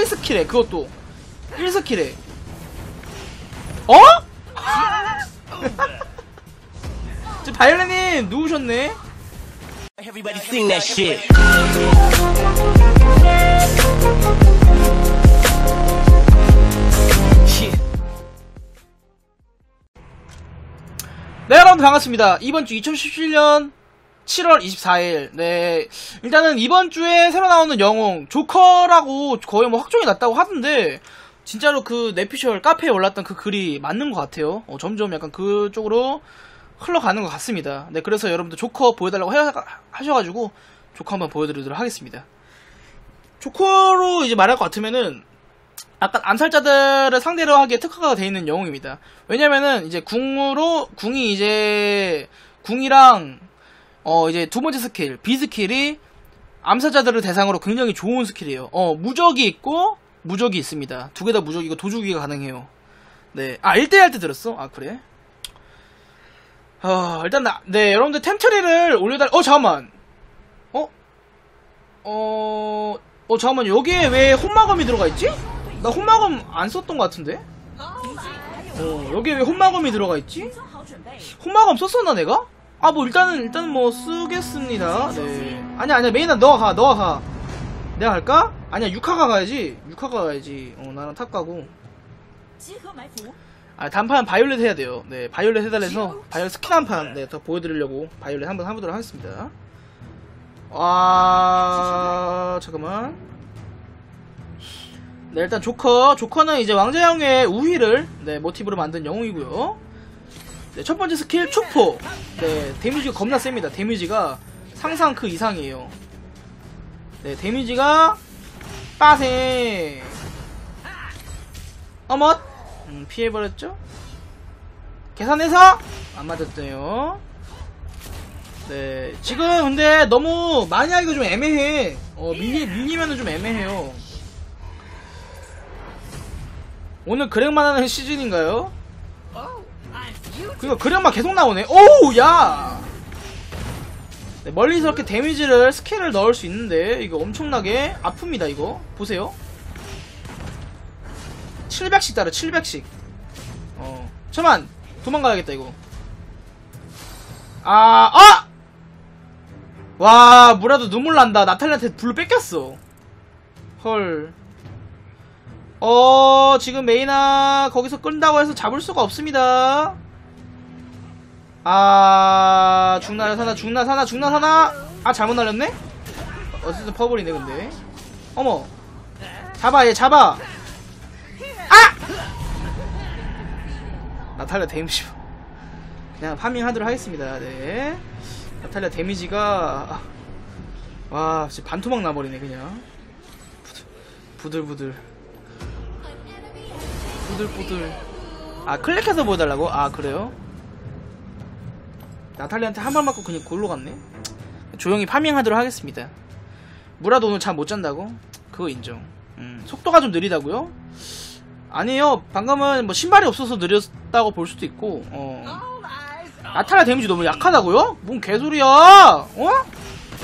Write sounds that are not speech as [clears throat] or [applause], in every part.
1스킬에 그것도 1스킬에 어? [laughs] 저 바이올렛님 누우셨네 Everybody sing that shit. Shit. 네 여러분 반갑습니다 이번 주 2017년 7월 24일. 네. 일단은 이번 주에 새로 나오는 영웅 조커라고 거의 뭐 확정이 났다고 하던데 진짜로 그 내피셜 카페에 올랐던 그 글이 맞는 것 같아요. 어, 점점 약간 그쪽으로 흘러가는 것 같습니다. 네 그래서 여러분들 조커 보여달라고 하- 하셔가지고 조커 한번 보여드리도록 하겠습니다. 조커로 이제 말할 것 같으면은 약간 암살자들을 상대로 하기에 특화가 되어 있는 영웅입니다. 왜냐면은 이제 궁으로 궁이 이제 궁이랑 어 이제 두 번째 스킬 B 스킬이 암살자들을 대상으로 굉장히 좋은 스킬이에요. 어 무적이 있고 무적이 있습니다. 두 개 다 무적이고 도주기가 가능해요. 네. 아 1대1 할 때 들었어? 아 그래? 어 일단 나, 네 여러분들 템트리를 올려달 어 잠깐만 어? 어... 어 잠깐만 여기에 왜 혼마검이 들어가 있지? 나 혼마검 안 썼던 것 같은데? 어 여기에 왜 혼마검이 들어가 있지? 혼마검 썼었나 내가? 아 뭐 일단은 일단 뭐 쓰겠습니다. 네. 아니야 아니야 메인아 너가 가 너가 가. 내가 갈까? 아니야 육하가 가야지. 육하가 가야지. 어 나랑 탑 가고. 아 단판 바이올렛 해야 돼요. 네 바이올렛 해달래서 바이올렛 스킨 한판 네더 보여드리려고 바이올렛 한번 해보도록 하겠습니다. 아 잠깐만. 네 일단 조커. 조커는 이제 왕자형의 우위를 네 모티브로 만든 영웅이고요. 네, 첫 번째 스킬 축포. 네 데미지가 겁나 셉니다. 데미지가 상상 그 이상이에요. 네 데미지가 빠세. 어머? 음, 피해버렸죠? 계산해서 안 맞았대요. 네 지금 근데 너무 많이 하기가 좀 애매해. 어 밀리, 밀리면은 좀 애매해요. 오늘 그렉만 하는 시즌인가요? 그니까 그렉만 계속 나오네. 오우 야! 네, 멀리서 이렇게 데미지를 스킬을 넣을 수 있는데 이거 엄청나게 아픕니다 이거. 보세요. 700씩 따라 700씩. 어. 잠만 도망가야겠다 이거. 아 아! 와 뭐라도 눈물 난다. 나탈리한테 불로 뺏겼어. 헐. 어, 지금 메이나 거기서 끈다고 해서 잡을 수가 없습니다. 아, 죽나 사나, 죽나 사나, 죽나 사나. 아, 잘못 날렸네? 어쨌든 퍼버리네, 근데. 어머. 잡아, 얘 잡아. 아! 나탈리아 데미지. 그냥 파밍하도록 하겠습니다, 네. 나탈리아 데미지가. 와, 진짜 반토막 나버리네, 그냥. 부들, 부들부들. 부들부들 아 클릭해서 보여달라고? 아 그래요? 나탈리한테 한 발 맞고 그냥 골로 갔네 조용히 파밍하도록 하겠습니다 무라도 오늘 잠 못 잔다고? 그거 인정 음, 속도가 좀 느리다고요? 아니에요 방금은 뭐 신발이 없어서 느렸다고 볼 수도 있고 어 나탈리아 데미지 너무 약하다고요? 뭔 개소리야 어?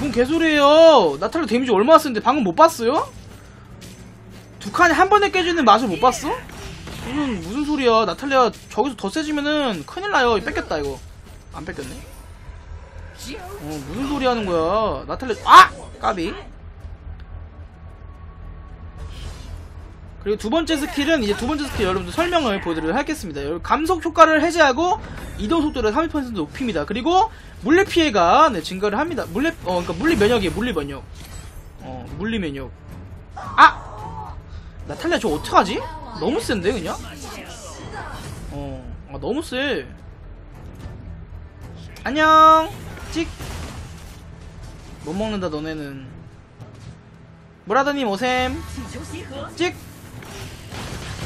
뭔 개소리예요 나탈리아 데미지 얼마나 쓰는데 방금 못 봤어요? 두 칸에 한 번에 깨지는 맛을 못 봤어? 무슨 무슨 소리야 나탈리아 저기서 더 세지면은 큰일 나요 뺏겼다 이거 안 뺏겼네? 어 무슨 소리 하는 거야? 나탈리아! 아 까비. 그리고 두 번째 스킬은 이제 두 번째 스킬 여러분들 설명을 보여드리도록 하겠습니다. 감속 효과를 해제하고 이동 속도를 30% 높입니다. 그리고 물리 피해가 네, 증가를 합니다. 물리 어 그러니까 물리 면역이에요 물리 면역. 어 물리 면역. 아! 나탈리아 저 어떡하지? 너무 센데 그냥? 어, 아, 너무 세. 안녕! 찍 못 먹는다 너네는. 무라드님 오셈. 찍!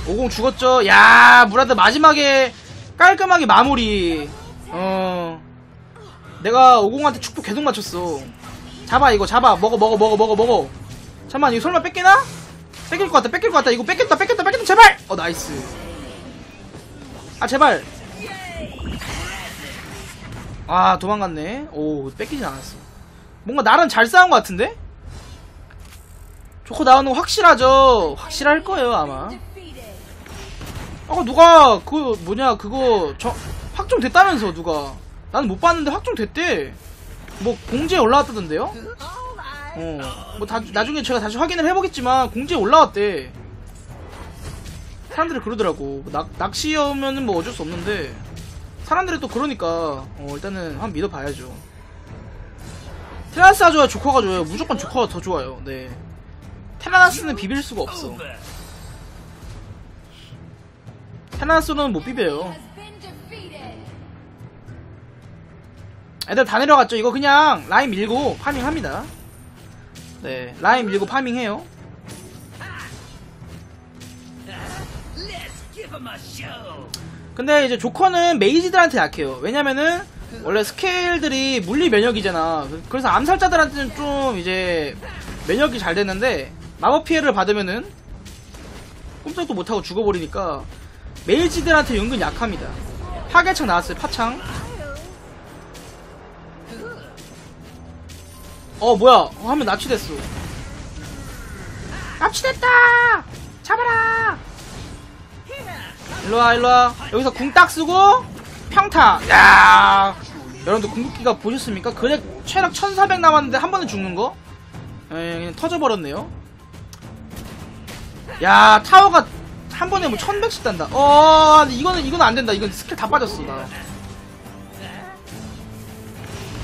오공 죽었죠? 야 무라드 마지막에 깔끔하게 마무리. 어. 내가 오공한테 축복 계속 맞췄어. 잡아 이거 잡아. 먹어 먹어 먹어 먹어 먹어. 잠만 이거 설마 뺏기나? 뺏길 것 같다 뺏길 것 같다 이거 뺏겼다 뺏겼다 뺏겼다. 제발! 어 나이스. 아 제발. 아 도망갔네 오 뺏기진 않았어 뭔가 나름 잘 싸운 것 같은데 조커 나오는 거 확실하죠? 확실할 거예요, 아마. 아, 누가, 그, 뭐냐, 그거, 저, 확정됐다면서, 누가. 나는 못 봤는데 확정됐대. 뭐, 공지에 올라왔다던데요? 어, 뭐, 다, 나중에 제가 다시 확인을 해보겠지만, 공지에 올라왔대. 사람들이 그러더라고. 뭐 낚, 낚시여면은 뭐 어쩔 수 없는데, 사람들이 또 그러니까, 어, 일단은 한번 믿어봐야죠. 테라스가 좋아요, 조커가 좋아요. 무조건 조커가 더 좋아요, 네. 테라스는 비빌 수가 없어. 테라스는 못 비벼요. 애들 다 내려갔죠. 이거 그냥 라인 밀고 파밍합니다. 네, 라인 밀고 파밍해요. 근데 이제 조커는 메이지들한테 약해요. 왜냐면은 원래 스케일들이 물리 면역이잖아. 그- 그래서 암살자들한테는 좀 이제 면역이 잘 되는데 마법 피해를 받으면은 꼼짝도 못하고 죽어버리니까 메이지들한테 은근 약합니다. 파괴창 나왔어요. 파창. 어 뭐야? 어, 하면 납치됐어. 납치됐다! 잡아라! 일로와 일로와. 여기서 궁 딱 쓰고 평타. 야! 여러분들 궁극기가 보셨습니까? 그래 체력 1400 남았는데 한 번에 죽는 거? 에 그냥 터져버렸네요. 야 타워가 한 번에 뭐 1100씩 단다. 어 이거는 이거는 안 된다. 이건 스킬 다 빠졌어 나.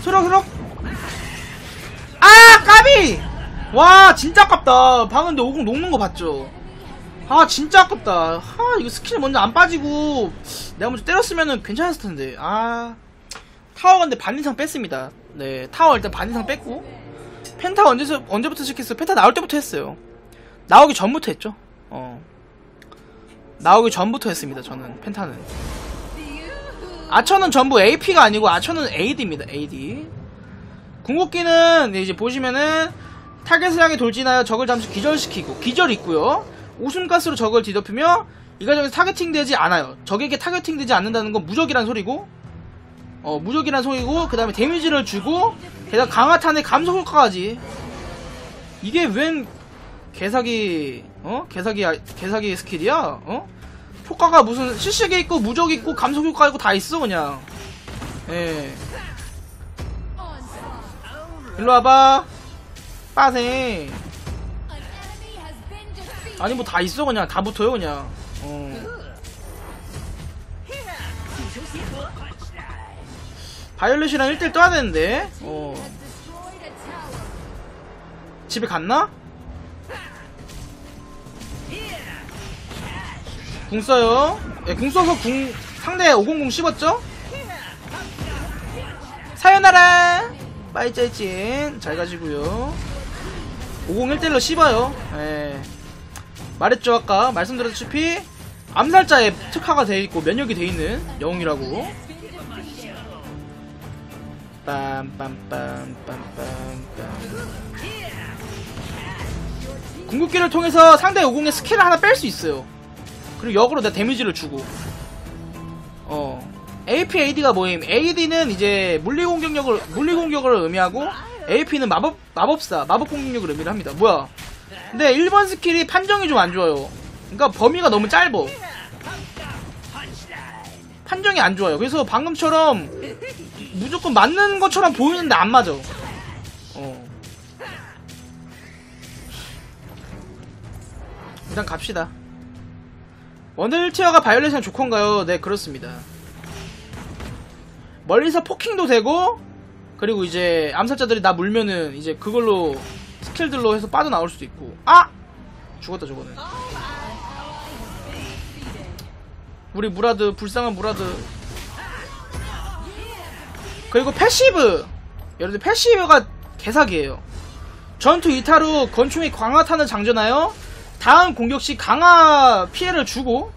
소령 소령 아 까비! 와 진짜 아깝다. 방금 근데 50 녹는 거 봤죠 아 진짜 아깝다. 아 이거 스킬 먼저 안 빠지고 내가 먼저 때렸으면은 괜찮았을 텐데. 아 타워 근데 반 이상 뺐습니다. 네 타워 일단 반 이상 뺐고. 펜타 언제서 언제부터 시켰어요? 펜타 나올 때부터 했어요. 나오기 전부터 했죠. 어. 나오기 전부터 했습니다 저는 펜타는. 아처는 전부 AP가 아니고 아처는 AD입니다 AD 궁극기는 이제 보시면은 타겟을 향해 돌진하여 적을 잠시 기절시키고 기절 있고요 웃음가스로 적을 뒤덮으며 이 과정에서 타겟팅 되지 않아요. 적에게 타겟팅 되지 않는다는 건 무적이란 소리고 어 무적이란 소리고 그 다음에 데미지를 주고 게다가 강화탄의 감소 효과까지. 이게 웬 개사기 어? 개사기 아- 개사기 스킬이야? 어? 효과가 무슨 실시계 있고 무적 있고 감소 효과 있고 다 있어 그냥. 예. 일로 와봐. 빠세 아니 뭐 다 있어 그냥 다 붙어요 그냥 어. 바이올렛이랑 1대1 떠야 되는데 어. 집에 갔나? 궁 써요 예, 궁 써서 궁 상대 500 씹었죠? 사요나라 빠이짜이찐 잘 가시고요 50 1대1로 씹어요 예. 말했죠 아까 말씀드렸다시피 암살자에 특화가 돼 있고 면역이 돼 있는 영웅이라고 빰빰빰빰빰빰 궁극기를 통해서 상대 50의 스킬을 하나 뺄 수 있어요 그리고 역으로 내 데미지를 주고 어 AP, AD가 뭐임? AD는 이제 물리 공격력을 물리 공격을 의미하고 AP는 마법 마법사 마법 공격력을 의미를 합니다. 뭐야? 근데 1번 스킬이 판정이 좀 안 좋아요. 그러니까 범위가 너무 짧어. 판정이 안 좋아요. 그래서 방금처럼 무조건 맞는 것처럼 보이는데 안 맞아. 어. 일단 갑시다. 원딜티어가 바이올렛이랑 조커인가요? 네, 그렇습니다. 멀리서 포킹도 되고, 그리고 이제 암살자들이 나 물면은 이제 그걸로 스킬들로 해서 빠져나올 수도 있고. 아! 죽었다, 저거는. 우리 무라드, 불쌍한 무라드. 그리고 패시브! 여러분들 패시브가 개사기예요. 전투 이탈 후 권총이 강화탄을 장전하여 다음 공격 시 강화 피해를 주고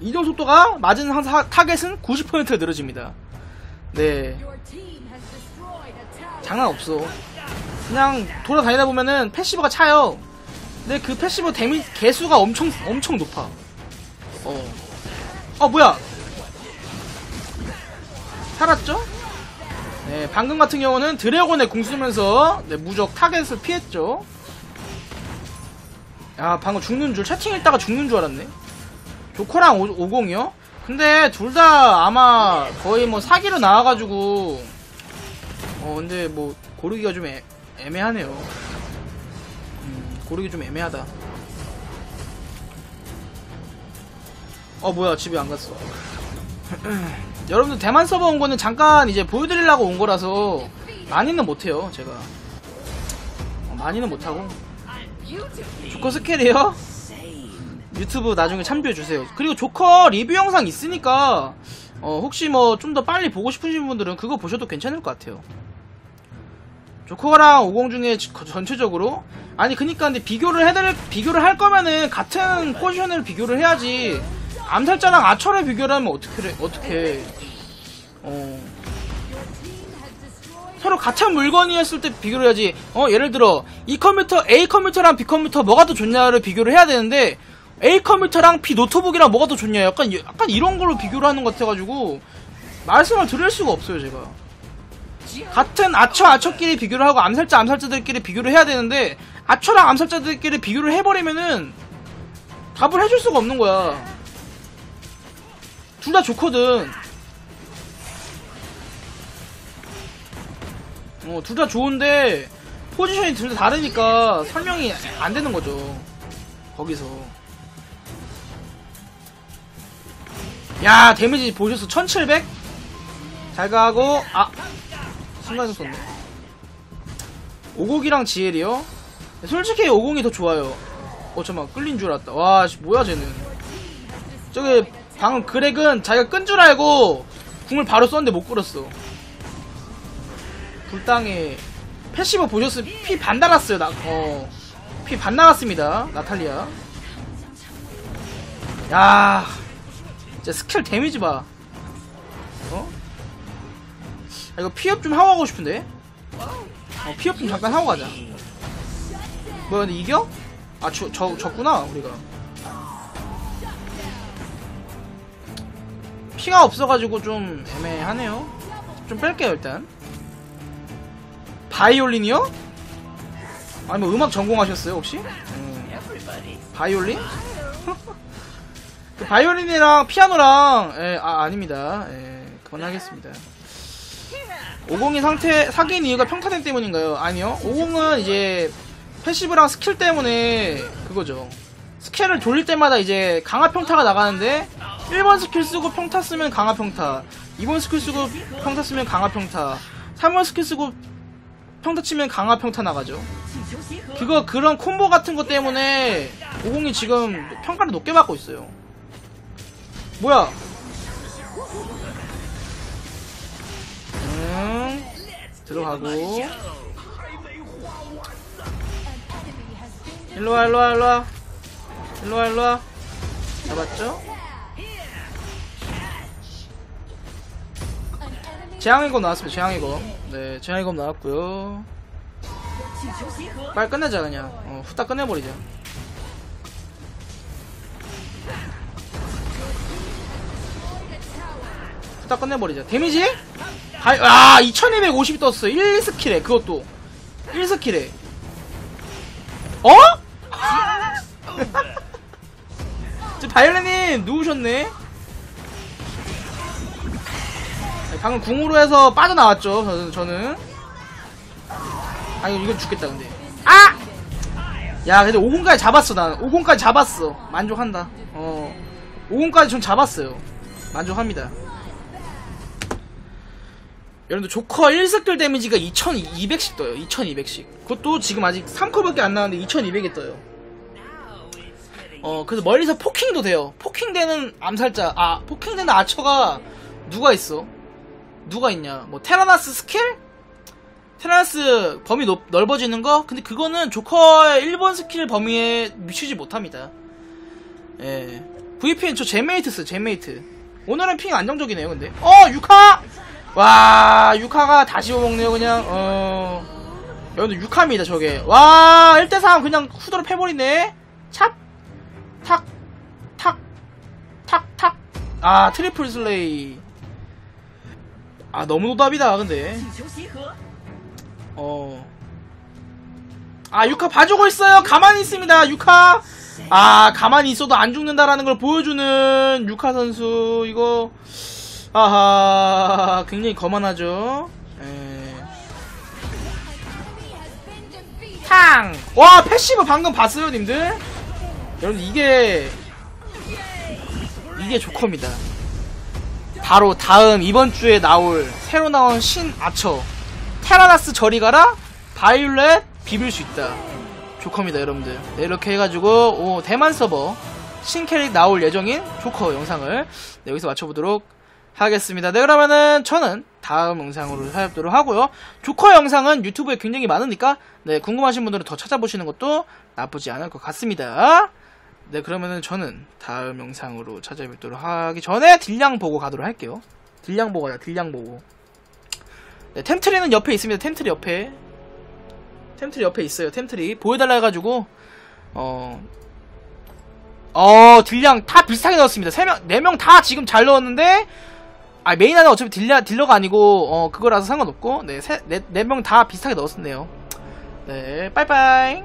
이동 속도가 맞은 타겟은 90% 늘어집니다. 네, 장난 없어. 그냥 돌아다니다 보면은 패시브가 차요. 근데 그 패시브 데미 개수가 엄청 엄청 높아. 어, 어 뭐야? 살았죠? 네, 방금 같은 경우는 드래곤의 공 쓰면서 네, 무적 타겟을 피했죠. 야 방금 죽는 줄 채팅 읽다가 죽는 줄 알았네 조커랑 오, 50이요? 근데 둘 다 아마 거의 뭐 사기로 나와가지고 어 근데 뭐 고르기가 좀 애, 애매하네요. 음, 고르기 좀 애매하다. 어 뭐야 집에 안 갔어. [clears throat] 여러분들 대만 서버 온 거는 잠깐 이제 보여드리려고 온 거라서 많이는 못해요 제가. 어, 많이는 못하고. 조커 스킬이요? 유튜브 나중에 참조해주세요. 그리고 조커 리뷰 영상 있으니까 어, 혹시 뭐 좀 더 빨리 보고 싶으신 분들은 그거 보셔도 괜찮을 것 같아요. 조커랑 50 중에 지- 전체적으로? 아니 그니까 근데 비교를 해드릴 비교를 할 거면은 같은 포지션을 비교를 해야지. 암살자랑 아처를 비교를 하면 어떻게 해- 어떻게 어. 서로 같은 물건이었을 때 비교를 해야지. 어 예를 들어 이 컴퓨터 A 컴퓨터랑 B 컴퓨터 뭐가 더 좋냐를 비교를 해야 되는데 A 컴퓨터랑 B 노트북이랑 뭐가 더 좋냐 약간 이- 약간 이런 걸로 비교를 하는 것 같아가지고 말씀을 드릴 수가 없어요 제가 같은 아처 아처끼리 비교를 하고 암살자 암살자들끼리 비교를 해야 되는데 아처랑 암살자들끼리 비교를 해버리면은 답을 해줄 수가 없는 거야 둘 다 좋거든 어, 둘 다 좋은데 포지션이 둘 다 다르니까 설명이 안 되는 거죠. 거기서. 야, 데미지 보셨어? 1700? 잘 가고, 아! 순간에 썼네. 오곡이랑 지엘이요? 솔직히 오공이 더 좋아요. 어, 잠깐만, 끌린 줄 알았다. 와, 씨, 뭐야, 쟤는. 저기, 방금 그렉은 자기가 끈 줄 알고, 궁을 바로 썼는데 못 끌었어. 불당에 패시브 보셨으면 피 반 달았어요. 나, 어, 피 반 나갔습니다. 나탈리아. 야, 진짜 스킬 데미지 봐. 어? 아, 이거 피업 좀 하고 가고 싶은데. 어, 피업 좀 잠깐 하고 가자. 뭐야, 근데 이겨? 아, 저, 저, 졌구나, 우리가. 피가 없어가지고 좀 애매하네요. 좀 뺄게요, 일단. 바이올린이요? 아니 뭐 음악 전공하셨어요 혹시? 음. 바이올린? 그 바이올린이랑 피아노랑 예, 아 아닙니다. 예, 건하겠습니다. 50이 상태 사기인 이유가 평타댄 때문인가요? 아니요. 50은 이제 패시브랑 스킬 때문에 그거죠. 스킬을 돌릴 때마다 이제 강화 평타가 나가는데 1번 스킬 쓰고 평타 쓰면 강화 평타, 2번 스킬 쓰고 평타 쓰면 강화 평타, 3번 스킬 쓰고 평타 치면 강화 평타 나가죠. 그거 그런 콤보 같은 것 때문에 50이 지금 평가를 높게 받고 있어요. 뭐야? 음, 들어가고. 일로와, 일로와, 일로와. 일로와, 일로와. 잡았죠? 재앙의 검 나왔습니다, 재앙의 검. 네, 재앙의 검 나왔고요. 빨리 끝내자, 그냥. 어, 후딱 끝내버리자. 후딱 끝내버리자 데미지? 아 2250이 떴어. 1스킬에 그것도. 1스킬에. 어? 저 바이올린님 누우셨네. 방금 궁으로 해서 빠져나왔죠 저는, 저는. 아니 이건 죽겠다 근데. 아! 야 근데 5공까지 잡았어 나는 5공까지 잡았어. 만족한다. 어. 5공까지 좀 잡았어요. 만족합니다 여러분들 조커 1스킬 데미지가 2200씩 떠요 2200씩 그것도 지금 아직 3컷밖에 안 나왔는데 2200이 떠요 어 그래서 멀리서 포킹도 돼요 포킹되는 암살자 아 포킹되는 아처가 누가 있어 누가 있냐 뭐 테라나스 스킬? 테라스 범위 높- 넓어지는 거? 근데 그거는 조커의 1번 스킬 범위에 미치지 못합니다. 예. VPN 저 제메이트 써, 제메이트. 오늘은 핑 안정적이네요, 근데. 어, 유카! 와 유카가 다시 먹네요 그냥. 어. 여러분 유카입니다 저게. 와 1대3 그냥 후드로 패버리네. 찹 탁 탁 탁 탁 아 트리플 슬레이. 아 너무 노답이다 근데. 어아 유카 봐주고 있어요. 가만히 있습니다 유카 아 가만히 있어도 안 죽는다라는 걸 보여주는 유카 선수 이거. 아하 굉장히 거만하죠? 예. 탕와 패시브 방금 봤어요 님들? 여러분 이게 이게 조커입니다. 바로 다음 이번 주에 나올 새로 나온 신 아처. 테라나스 저리 가라? 바이올렛 비빌 수 있다. 조커입니다 여러분들. 네, 이렇게 해가지고 오, 대만 서버. 신캐릭 나올 예정인 조커 영상을 네, 여기서 맞춰보도록 하겠습니다. 네 그러면은 저는 다음 영상으로 찾아뵙도록 하고요. 조커 영상은 유튜브에 굉장히 많으니까 네 궁금하신 분들은 더 찾아보시는 것도 나쁘지 않을 것 같습니다. 네 그러면은 저는 다음 영상으로 찾아뵙도록 하기 전에 딜량 보고 가도록 할게요. 딜량 보고 가자 딜량 보고. 네, 템트리는 옆에 있습니다. 템트리 옆에. 템트리 옆에 있어요. 템트리. 보여달라 해가지고 어... 어 딜량 다 비슷하게 넣었습니다. 3명 4명 다 지금 잘 넣었는데 아 메인 하나 어차피 딜러, 딜러가 아니고 어 그거라서 상관없고 네, 네, 네명다 비슷하게 넣었었네요. 네 빠이빠이